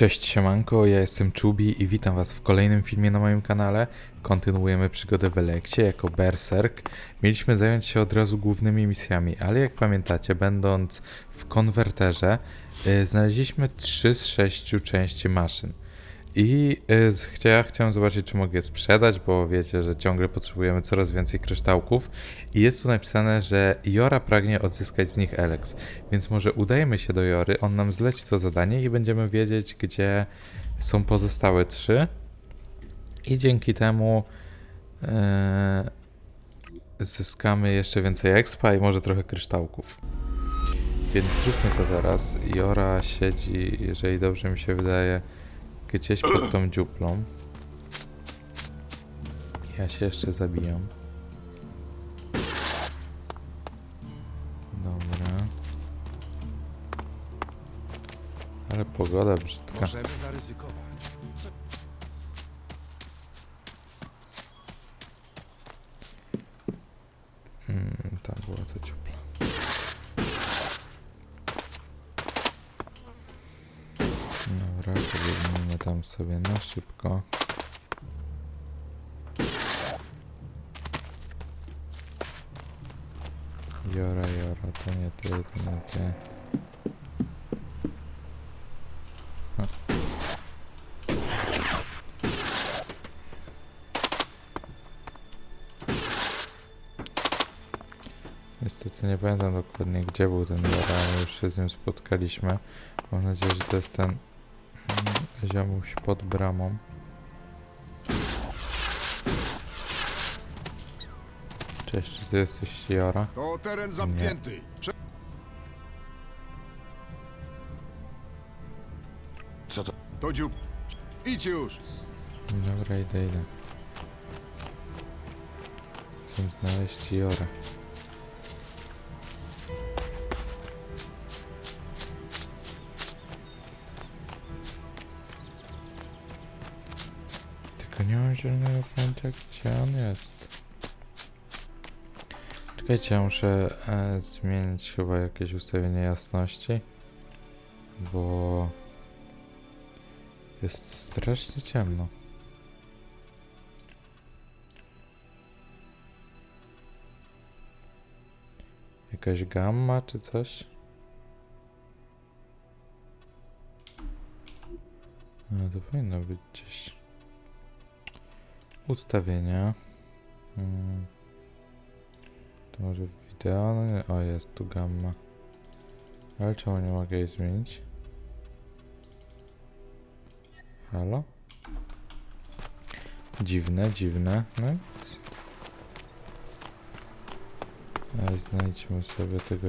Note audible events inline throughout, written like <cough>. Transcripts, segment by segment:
Cześć siemanko, ja jestem Czubi i witam was w kolejnym filmie na moim kanale. Kontynuujemy przygodę w Elekcie jako Berserk. Mieliśmy zająć się od razu głównymi misjami, ale jak pamiętacie, będąc w konwerterze, y, znaleźliśmy 3 z 6 części maszyn. I y, ja chciałem zobaczyć, czy mogę je sprzedać, bo wiecie, że ciągle potrzebujemy coraz więcej kryształków. I jest tu napisane, że Jora pragnie odzyskać z nich Elex. Więc może udajemy się do Jory, on nam zleci to zadanie i będziemy wiedzieć, gdzie są pozostałe trzy. I dzięki temu e, zyskamy jeszcze więcej expa i może trochę kryształków. Więc zróbmy to teraz. Jora siedzi, jeżeli dobrze mi się wydaje, gdzieś pod tą dziuplą. Ja się jeszcze zabijam. Dobra. Ale pogoda brzydka. Możemy zaryzykować. Jora, to nie ty, to nie ty. Ha. Niestety nie pamiętam dokładnie gdzie był ten Jora, ale już się z nim spotkaliśmy. Mam nadzieję, że to jest ten mm, ziomuś pod bramą. Cześć, czy ty jesteś Jora? To teren zamknięty. Prze- to? Dziób. Idź już. Dobra, idę, idę. Chcę znaleźć Jorę. Tylko nie mam zielonego pojęcia, gdzie on jest. Czekajcie, ja muszę e, zmienić chyba jakieś ustawienie jasności, bo jest strasznie ciemno. Jakaś gamma czy coś? No to powinno być gdzieś. Ustawienia. Hmm. To może wideo? No nie. O, jest tu gamma. Ale czemu nie mogę jej zmienić? Halo? Dziwne, dziwne. No znajdźmy sobie tego.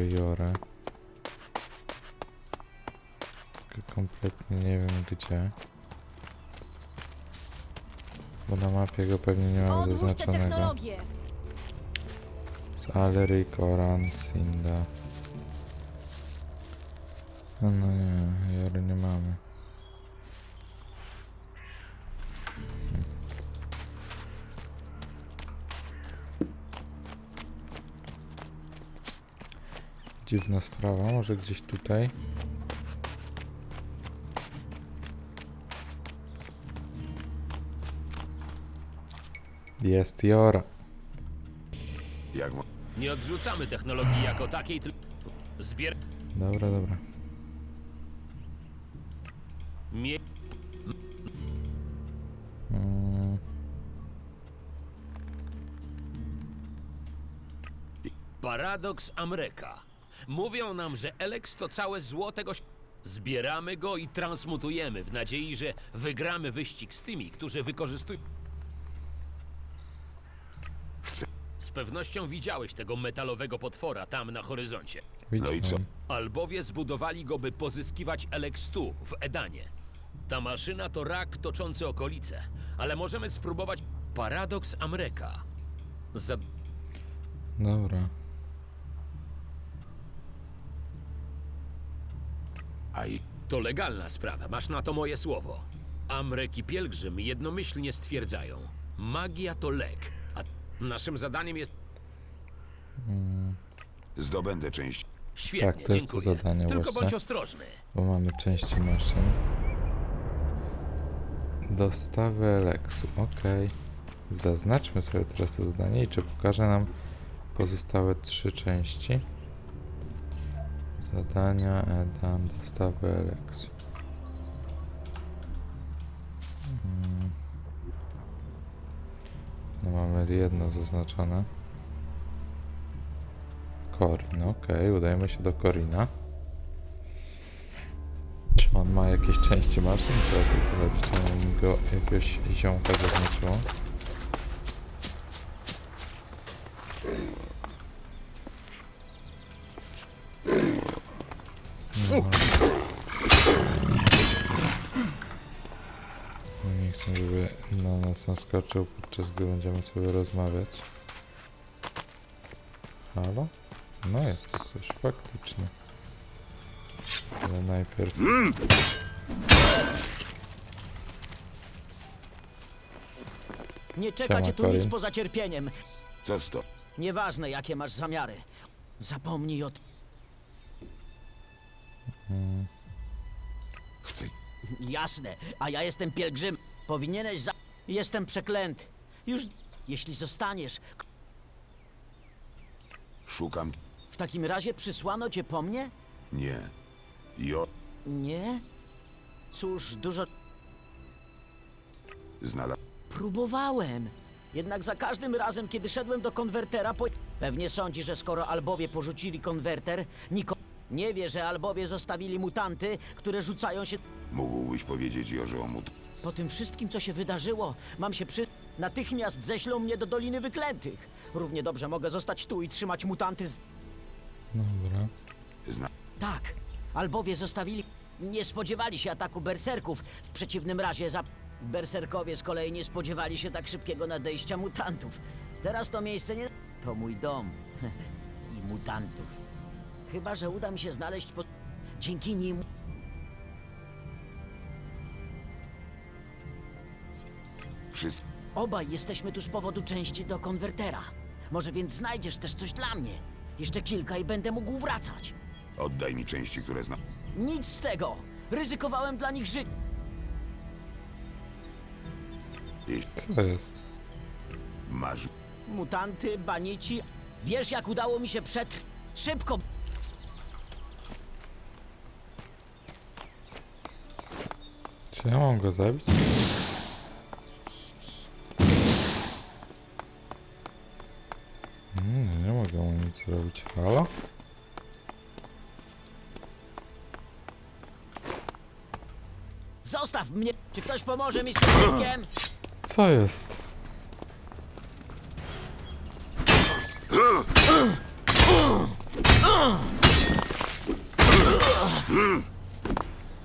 Tylko kompletnie nie wiem gdzie. Bo na mapie go pewnie nie mam zaznaczonego. Z Alery, Koran, Sinda. No, no nie, Jory nie mamy. Dziwna sprawa, może gdzieś tutaj. Jest Jora. Jak mo- Nie odrzucamy technologii jako takiej, tylko zbier... Dobra, dobra. Mie... Mm. Paradoks Amreka. Mówią nam, że Elex to całe zło tego... ś- Zbieramy go i transmutujemy w nadziei, że wygramy wyścig z tymi, którzy wykorzystują... Chcę. Z pewnością widziałeś tego metalowego potwora tam na horyzoncie. No i co? Widziałem. Albowie zbudowali go, by pozyskiwać Elex tu, w Edanie. Ta maszyna to rak toczący okolice, ale możemy spróbować paradoks Amreka. Za... Dobra. A i To legalna sprawa, masz na to moje słowo. Amrek i Pielgrzym jednomyślnie stwierdzają, magia to lek, a naszym zadaniem jest... zdobędę część. Świetnie, Tak, to jest to dziękuję. zadanie Tylko właśnie. bądź ostrożny. Bo mamy części maszyn. Dostawy Eleksu. Ok. Zaznaczmy sobie teraz to zadanie i czy pokaże nam pozostałe trzy części. Zadania, Edan, dostawy Eleksu. Mm. No mamy jedno zaznaczone. Korin, ok, udajemy się do Korina. Czy on ma jakieś części maszyn? Czy mi go jakiegoś ziomka zaznaczyło? Nas naskoczył, podczas gdy będziemy sobie rozmawiać. Halo? No jest tu ktoś, faktycznie. Ale najpierw... Nie czeka Siema, cię tu nic poza cierpieniem. Co z to? Nieważne, jakie masz zamiary. Zapomnij o... t- Chcę. Jasne, a ja jestem pielgrzym. Powinieneś za... Jestem przeklęty. Już... Jeśli zostaniesz, k- Szukam. w takim razie przysłano cię po mnie? Nie. Jo. Nie? Cóż, dużo... Znalazł. Próbowałem. Jednak za każdym razem, kiedy szedłem do konwertera, po... Pewnie sądzi, że skoro Albowie porzucili konwerter, niko... Nie wie, że Albowie zostawili mutanty, które rzucają się... Mógłbyś powiedzieć Jorze o mut. Po tym wszystkim, co się wydarzyło, mam się przy... Natychmiast ześlą mnie do Doliny Wyklętych. Równie dobrze mogę zostać tu i trzymać mutanty z... Dobra. Zna. Tak, Albowie zostawili... Nie spodziewali się ataku berserków. W przeciwnym razie za... Berserkowie z kolei nie spodziewali się tak szybkiego nadejścia mutantów. Teraz to miejsce nie... To mój dom. <laughs> I mutantów. Chyba, że uda mi się znaleźć po... Dzięki nim... Obaj jesteśmy tu z powodu części do konwertera. Może więc znajdziesz też coś dla mnie. Jeszcze kilka i będę mógł wracać. Oddaj mi części, które zna. Nic z tego! Ryzykowałem dla nich życie. Jeśli Co jest? masz. Mutanty, banici. Wiesz, jak udało mi się przed... Szybko! Czy ja mam go zabić? Nic zrobić. Halo? Zostaw mnie! Czy ktoś pomoże mi z tym wilkiem? <clears throat> Co jest?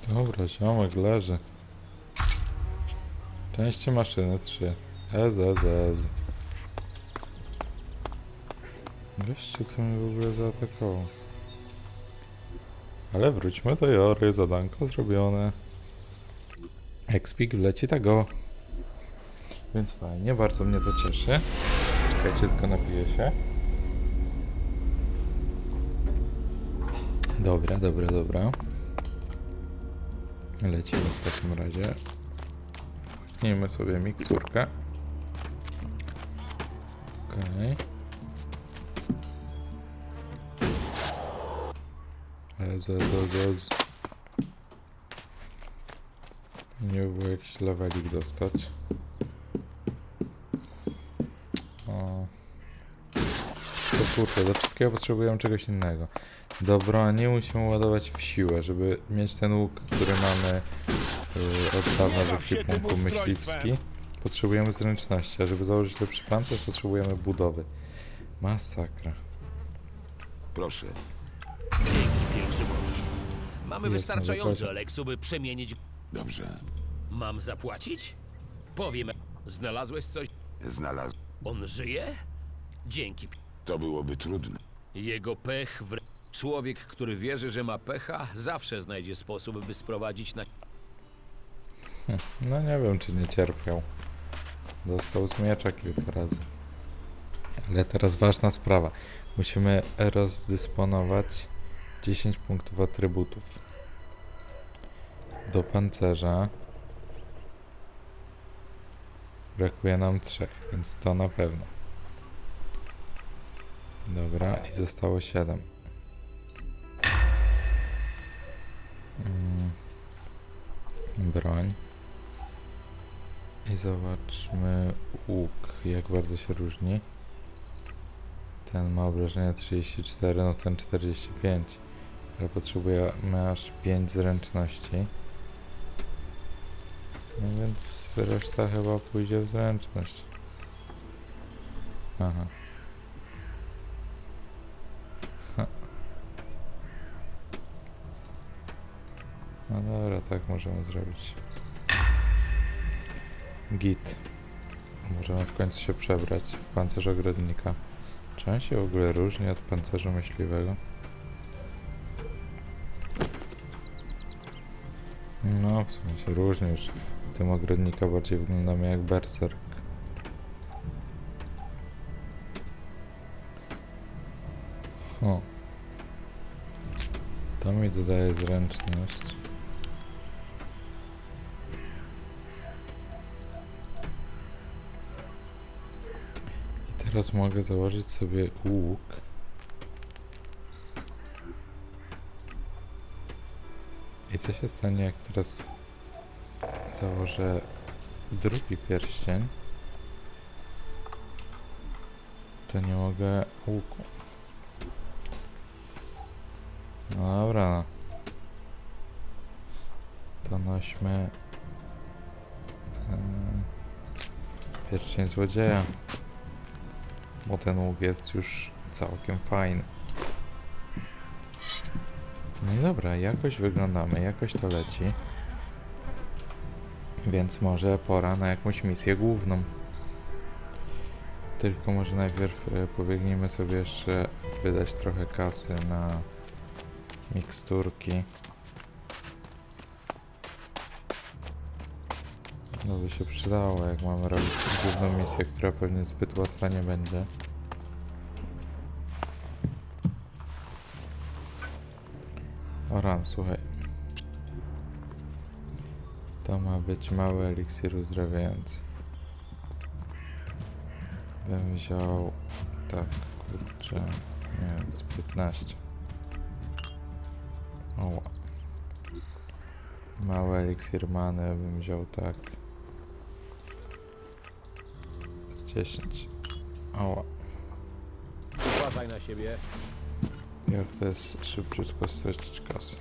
Dobra, ziomek leży. Części maszyny 3. SSS. Goście, co mnie w ogóle zaatakował. Ale wróćmy do Jory, zadanko zrobione. Expik wleci tego. Więc fajnie, bardzo mnie to cieszy. Czekajcie, tylko napiję się. Dobra, dobra, dobra. Lecimy w takim razie. Weźmiemy sobie miksurkę. Okej. Ez, ez, ez, ez. Nie było jakiś levelik dostać. O. To kurde, do wszystkiego potrzebujemy czegoś innego. Do broni musimy ładować w siłę, żeby mieć ten łuk, który mamy yy, od dawna w ekwipunku myśliwski. Potrzebujemy zręczności, a żeby założyć lepszy pancerz, potrzebujemy budowy. Masakra. Proszę. Mamy Jest wystarczająco. Eleksu, by przemienić... Dobrze. Mam zapłacić? Powiem, znalazłeś coś? Znalazł. On żyje? Dzięki. To byłoby trudne. Jego pech w... Człowiek, który wierzy, że ma pecha, zawsze znajdzie sposób, by sprowadzić na... No nie wiem, czy nie cierpiał. Dostał z miecza kilka razy. Ale teraz ważna sprawa. Musimy rozdysponować 10 punktów atrybutów. Do pancerza. Brakuje nam trzech, więc to na pewno. Dobra, i zostało siedem. Mm. Broń. I zobaczmy łuk, jak bardzo się różni. Ten ma obrażenia 34, no ten 45. Ale potrzebujemy aż 5 zręczności. No więc reszta chyba pójdzie w zręczność. Aha. Ha. No dobra, tak możemy zrobić. Git. Możemy w końcu się przebrać w pancerz ogrodnika. Czy on się w ogóle różni od pancerza myśliwego? No, w sumie się różni już. Tym ogrodnika bardziej wyglądamy jak berserk. O. To mi dodaje zręczność. I teraz mogę założyć sobie łuk. I co się stanie, jak teraz założę drugi pierścień? To nie mogę łuku. No dobra. To nośmy pierścień złodzieja. Bo ten łuk jest już całkiem fajny. No i dobra, jakoś wyglądamy, jakoś to leci. Więc może pora na jakąś misję główną. Tylko może najpierw e, pobiegniemy sobie jeszcze wydać trochę kasy na miksturki. No by się przydało, jak mamy robić główną misję, która pewnie zbyt łatwa nie będzie. Oran, słuchaj. To ma być mały eliksir uzdrawiający. Bym wziął... Tak, kurczę... Nie wiem, z 15. Oła. Mały eliksir many bym wziął tak. Z 10. Oła. Uważaj na siebie. Jak to jest szybciutko stracić kasę.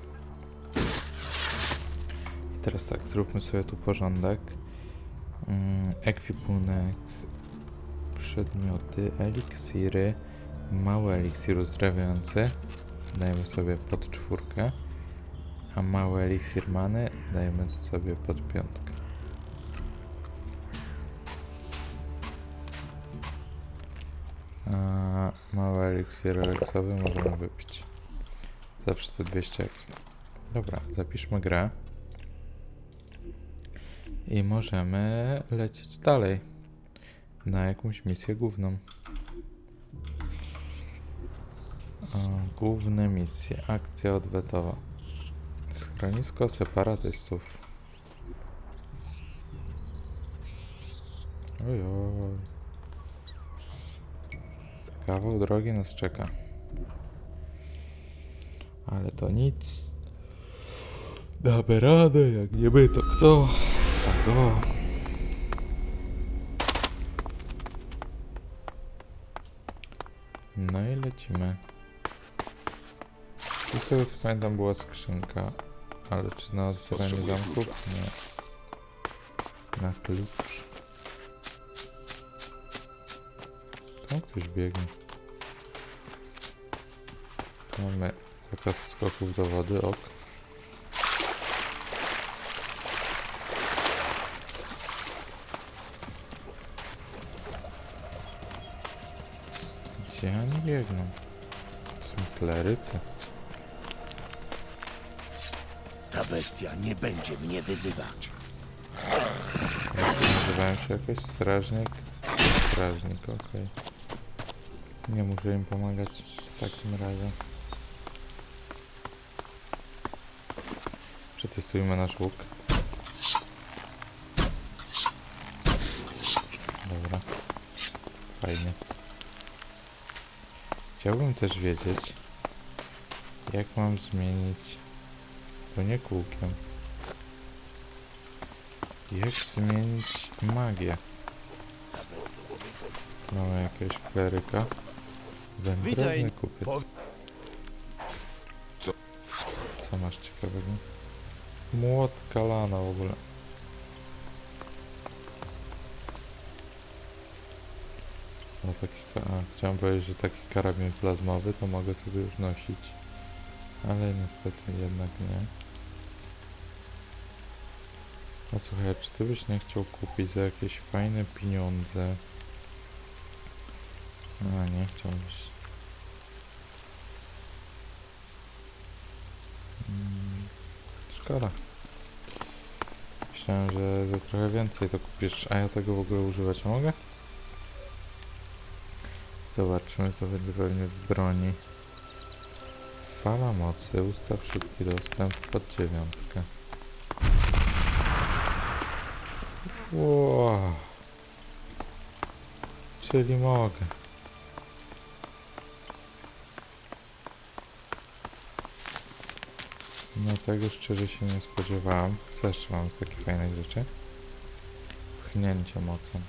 Teraz tak, zróbmy sobie tu porządek. Mm, ekwipunek, przedmioty, eliksiry, mały eliksir uzdrawiający. Dajemy sobie pod czwórkę. A mały eliksir many dajemy sobie pod piątkę. Mały eliksir relaksowy możemy wypić. Zawsze te 200 exp. Dobra, zapiszmy grę. I możemy lecieć dalej. Na jakąś misję główną. Główne misje. Akcja odwetowa. Schronisko separatystów. Ojoj. Kawał drogi nas czeka. Ale to nic. Damy radę, jak nie my, to kto? Tak o. No i lecimy. Tu co pamiętam była skrzynka. Ale czy na otwieranie zamków? Nie. Na klucz. Tam ktoś biegnie. Tu Mamy zakaz skoków do wody, ok. Gdzie oni biegną? To są klerycy. Ta bestia nie będzie mnie wyzywać. Nazywałem się jakoś strażnik. Strażnik, okej. Nie muszę im pomagać w takim razie. Przetestujmy nasz łuk. fajnie. Chciałbym też wiedzieć, jak mam zmienić to nie kółkiem. Jak zmienić magię? Mamy jakiegoś kleryka. Wędrowny Witaj. kupiec. Po- Co? Co masz ciekawego? Młot Kalana w ogóle. No taki, ka- a, chciałem powiedzieć, że taki karabin plazmowy to mogę sobie już nosić. Ale niestety jednak nie. A słuchaj, czy ty byś nie chciał kupić za jakieś fajne pieniądze? A, nie chciałbyś. Szkoda. Myślałem, że za trochę więcej to kupisz, a ja tego w ogóle używać mogę? Zobaczmy, to będzie pewnie w broni. Fala mocy, ustaw szybki dostęp pod dziewiątkę. Wow. Czyli mogę. No tego szczerze się nie spodziewałem. Co jeszcze mam z takich fajnych rzeczy? Pchnięcie mocą.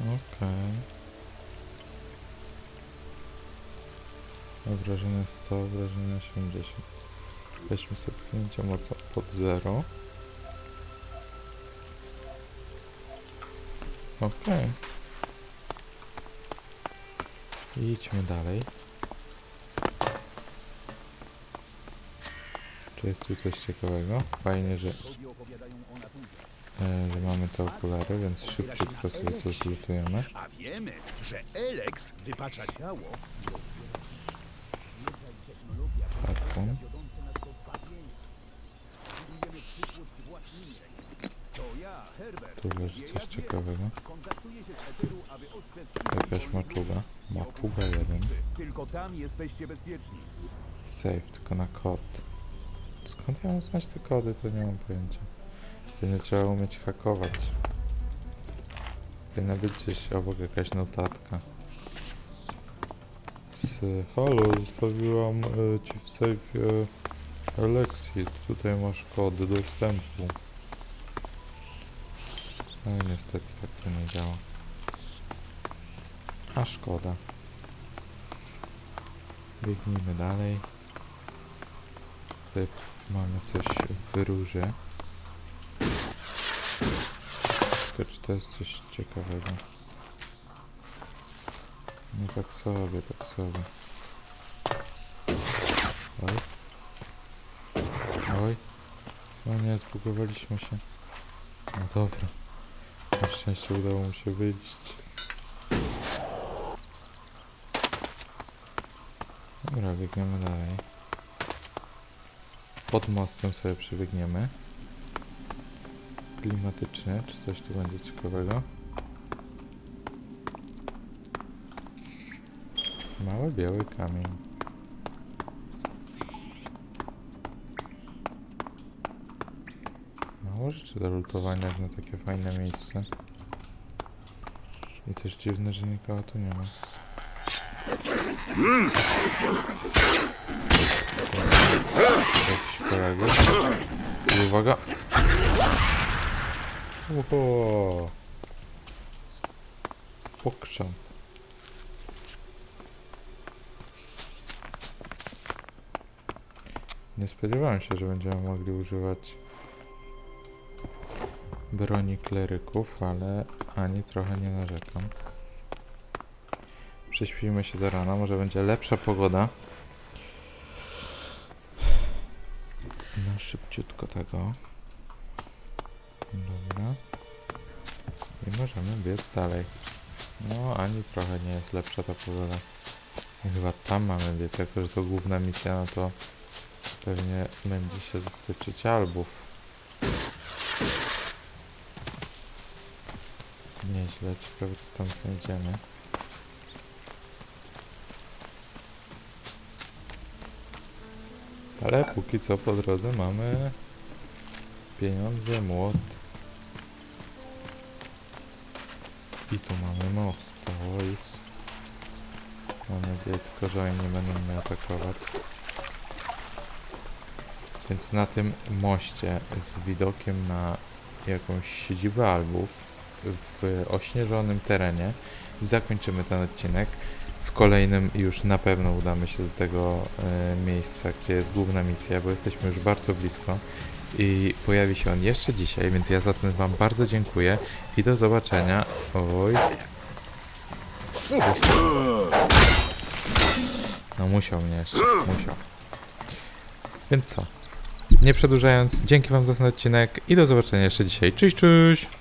Okej. Obrażenie 100, obrażenie 80. Weźmy sobie pchnięcie mocą pod 0. Okej. I Idźmy dalej. Czy jest tu coś ciekawego? Fajnie, że, e, że mamy te okulary, więc szybciutko sobie to zlutujemy. A wiemy, że Elex wypacza ciało. Taką. Tu leży coś ciekawego. Jakaś maczuga. Maczuga 1. Tylko tam jesteście bezpieczni. Save, tylko na kod. Skąd ja mam znać te kody, to nie mam pojęcia. To nie trzeba umieć hakować. Powinna być gdzieś obok jakaś notatka. Z halo, zostawiłam e, ci w save Alexit. Tutaj masz kod dostępu. Ale niestety tak to nie działa. A szkoda. Biegnijmy dalej. Tutaj mamy coś w wyróże. Tylko czy to jest coś ciekawego? No tak sobie, tak sobie. Oj. Oj. No nie, zbugowaliśmy się. No dobra. Na szczęście udało mu się wyjść. Dobra, biegniemy dalej. Pod mostem sobie przebiegniemy. Klimatyczne, czy coś tu będzie ciekawego? Mały biały kamień. Mało rzeczy do lutowania jak na takie fajne miejsce. I też dziwne, że nikogo tu nie ma. Jakiś kolegów. I uwaga! Oho! Pokrzam. Nie spodziewałem się, że będziemy mogli używać broni kleryków, ale ani trochę nie narzekam. Prześpimy się do rana, może będzie lepsza pogoda. Na szybciutko tego. Dobra. I możemy biec dalej. No, ani trochę nie jest lepsza ta pogoda. I chyba tam mamy biec, jako że to główna misja, no to pewnie będzie się dotyczyć albów. Nieźle, ciekawe co tam znajdziemy. Ale póki co po drodze mamy pieniądze, młot I tu mamy most. Oj. Mam nadzieję tylko, że oni nie będą mnie atakować. Więc na tym moście z widokiem na jakąś siedzibę albów w ośnieżonym terenie zakończymy ten odcinek. W kolejnym już na pewno udamy się do tego e, miejsca, gdzie jest główna misja, bo jesteśmy już bardzo blisko i pojawi się on jeszcze dzisiaj, więc ja za ten Wam bardzo dziękuję i do zobaczenia. Oj. No musiał mnie jeszcze, musiał. Więc co? Nie przedłużając, dzięki Wam za ten odcinek i do zobaczenia jeszcze dzisiaj. Cześć, cześć!